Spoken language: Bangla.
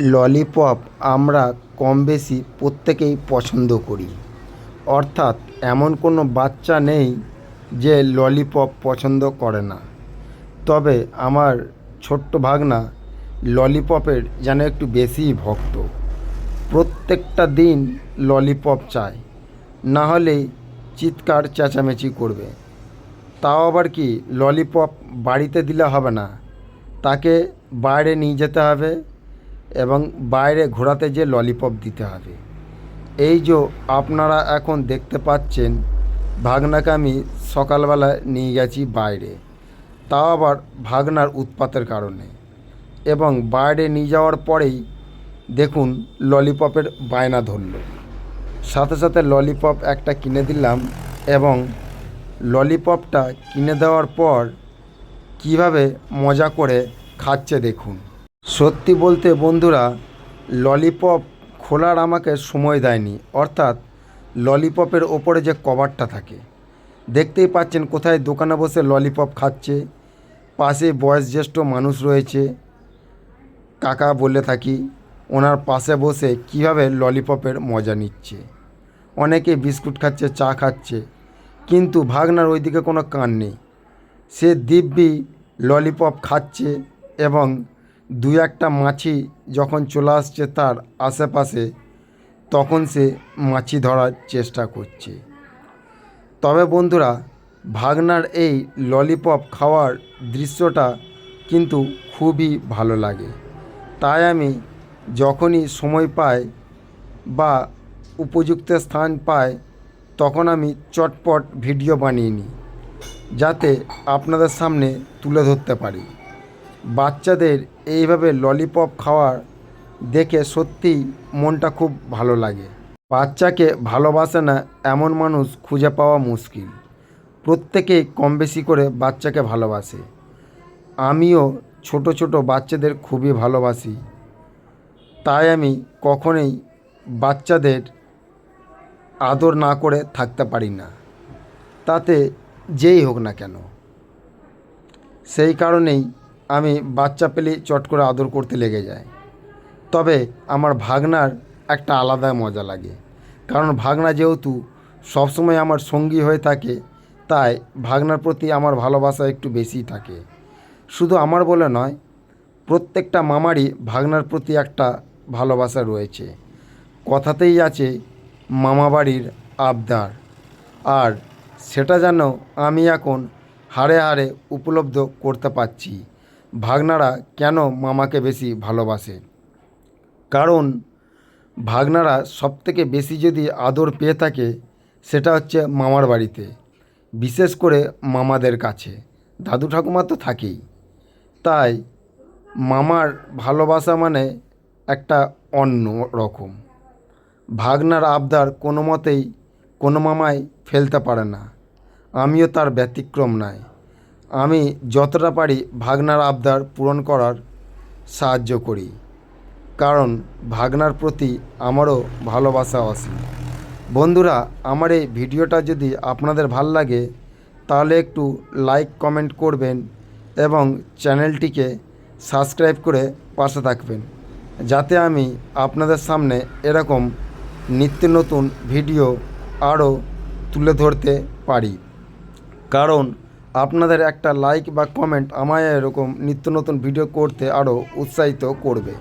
ললিপপ আমরা কম বেশি প্রত্যেকেই পছন্দ করি। অর্থাৎ এমন কোনো বাচ্চা নেই যে ললিপপ পছন্দ করে না। তবে আমার ছোট্ট ভাগনা ললিপপের যেন একটু বেশিই ভক্ত। প্রত্যেকটা দিন ললিপপ চায়। না হলে চিৎকার চেঁচামেচি করবে। তাও আবার কি ললিপপ বাড়িতে দিলে হবে না? তাকে বাইরে নিয়ে যেতে হবে? এবং বাইরে ঘোরাতে যে ললিপপ দিতে হবে। এই যে আপনারা এখন দেখতে পাচ্ছেন, ভাগনাকে আমি সকালবেলা নিয়ে গেছি বাইরে। তাও আবার ভাগনার উৎপাতের কারণে। এবং বাইরে নিয়ে যাওয়ার পরেই দেখুন ললিপপের বায়না ধরলো। সাথে সাথে ললিপপ একটা কিনে দিলাম এবং ললিপপটা কিনে দেওয়ার পর কীভাবে মজা করে খাচ্ছে দেখুন। সত্যি বলতে বন্ধুরা ললিপপ খোলার আমাকে সময় দেয়নি। অর্থাৎ ললিপপের ওপরে যে কভারটা থাকে। দেখতেই পাচ্ছেন কোথায় দোকানে বসে ললিপপ খাচ্ছে। পাশে বয়োজ্যেষ্ঠ মানুষ রয়েছে। কাকা বলে থাকি, ওনার পাশে বসে কীভাবে ললিপপের মজা নিচ্ছে। অনেকে বিস্কুট খাচ্ছে, চা খাচ্ছে, কিন্তু ভাগনার ওইদিকে কোনো কান নেই। সে দিব্যি ললিপপ খাচ্ছে এবং দু একটা মাছি যখন চলে আসছে তার আশেপাশে, তখন সে মাছি ধরার চেষ্টা করছে। তবে বন্ধুরা, ভাগনার এই ললিপপ খাওয়ার দৃশ্যটা কিন্তু খুবই ভালো লাগে। তাই আমি যখনই সময় পাই বা উপযুক্ত স্থান পাই, তখন আমি চটপট ভিডিও বানিয়ে নিই, যাতে আপনাদের সামনে তুলে ধরতে পারি। বাচ্চাদের এইভাবে ললিপপ খাওয়ার দেখে সত্যিই মনটা খুব ভালো লাগে। বাচ্চাকে ভালোবাসে না এমন মানুষ খুঁজে পাওয়া মুশকিল। প্রত্যেকেই কম বেশি করে বাচ্চাকে ভালোবাসে। আমিও ছোট ছোট বাচ্চাদের খুবই ভালোবাসি। তাই আমি কখনোই বাচ্চাদের আদর না করে থাকতে পারি না। তাতে যেই হোক না কেন। সেই কারণেই আমি বাচ্চা পেলে চট করে আদর করতে লেগে যায়। তবে আমার ভাগনার একটা আলাদা মজা লাগে। কারণ ভাগনা যেহেতু সবসময় আমার সঙ্গী হয়ে থাকে, তাই ভাগনার প্রতি আমার ভালোবাসা একটু বেশি থাকে। শুধু আমার বলে নয়, প্রত্যেকটা মামারই ভাগনার প্রতি একটা ভালোবাসা রয়েছে। কথাতেই আছে, মামাবাড়ির আবদার। আর সেটা যেন আমি এখন হাড়ে হাড়ে উপলব্ধ করতে পারছি। ভাগনারা কেন মামাকে বেশি ভালোবাসে? কারণ, ভাগনারা সবথেকে বেশি যদি আদর পেয়ে থাকে, সেটা হচ্ছে মামার বাড়িতে, বিশেষ করে মামাদের কাছে। দাদু ঠাকুমা তো থাকেই। তাই, মামার ভালোবাসা মানে একটা অন্য রকম। ভাগনার আবদার কোনো মতেই কোনো মামাই ফেলতে পারে না। আমিও তার ব্যতিক্রম নাই। আমি যতটা পারি ভাগনার আবদার পূরণ করার সাহায্য করি। কারণ ভাগনার প্রতি আমারও ভালোবাসা অসীম বন্ধুরা, আমার এই ভিডিওটা যদি আপনাদের ভালো লাগে, তাহলে একটু লাইক, কমেন্ট করবেন এবং চ্যানেলটিকে সাবস্ক্রাইব করে পাশে থাকবেন। যাতে আমি আপনাদের সামনে এরকম নিত্য নতুন ভিডিও আরও তুলে ধরতে পারি। কারণ আপনাদের একটা লাইক বা কমেন্ট আমায় এরকম নিত্য নতুন ভিডিও করতে আরও উৎসাহিত করবে।